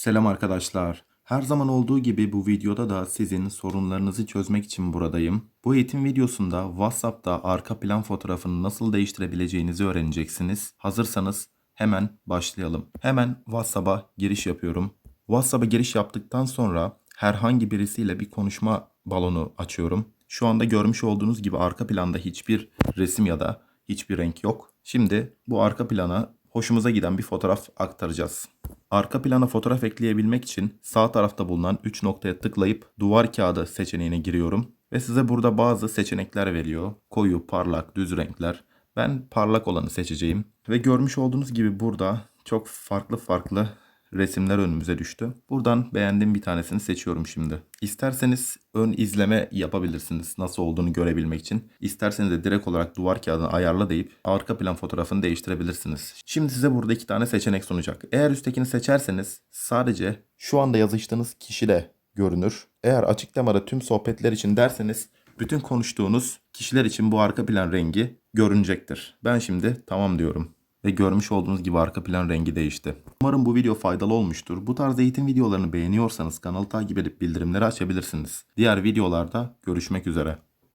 Selam arkadaşlar. Her zaman olduğu gibi bu videoda da sizin sorunlarınızı çözmek için buradayım. Bu eğitim videosunda WhatsApp'ta arka plan fotoğrafını nasıl değiştirebileceğinizi öğreneceksiniz. Hazırsanız hemen başlayalım. Hemen WhatsApp'a giriş yapıyorum. WhatsApp'a giriş yaptıktan sonra herhangi birisiyle bir konuşma balonu açıyorum. Şu anda görmüş olduğunuz gibi arka planda hiçbir resim ya da hiçbir renk yok. Şimdi bu arka plana hoşumuza giden bir fotoğraf aktaracağız. Arka plana fotoğraf ekleyebilmek için sağ tarafta bulunan 3 noktaya tıklayıp duvar kağıdı seçeneğine giriyorum. Ve size burada bazı seçenekler veriyor. Koyu, parlak, düz renkler. Ben parlak olanı seçeceğim. Ve görmüş olduğunuz gibi burada çok farklı farklı resimler önümüze düştü. Buradan beğendiğim bir tanesini seçiyorum şimdi. İsterseniz ön izleme yapabilirsiniz nasıl olduğunu görebilmek için. İsterseniz de direkt olarak duvar kağıdını ayarla deyip arka plan fotoğrafını değiştirebilirsiniz. Şimdi size burada iki tane seçenek sunacak. Eğer üsttekini seçerseniz sadece şu anda yazıştığınız kişiyle görünür. Eğer açıklamada tüm sohbetler için derseniz bütün konuştuğunuz kişiler için bu arka plan rengi görünecektir. Ben şimdi tamam diyorum ve görmüş olduğunuz gibi arka plan rengi değişti. Umarım bu video faydalı olmuştur. Bu tarz eğitim videolarını beğeniyorsanız kanalı takip edip bildirimleri açabilirsiniz. Diğer videolarda görüşmek üzere.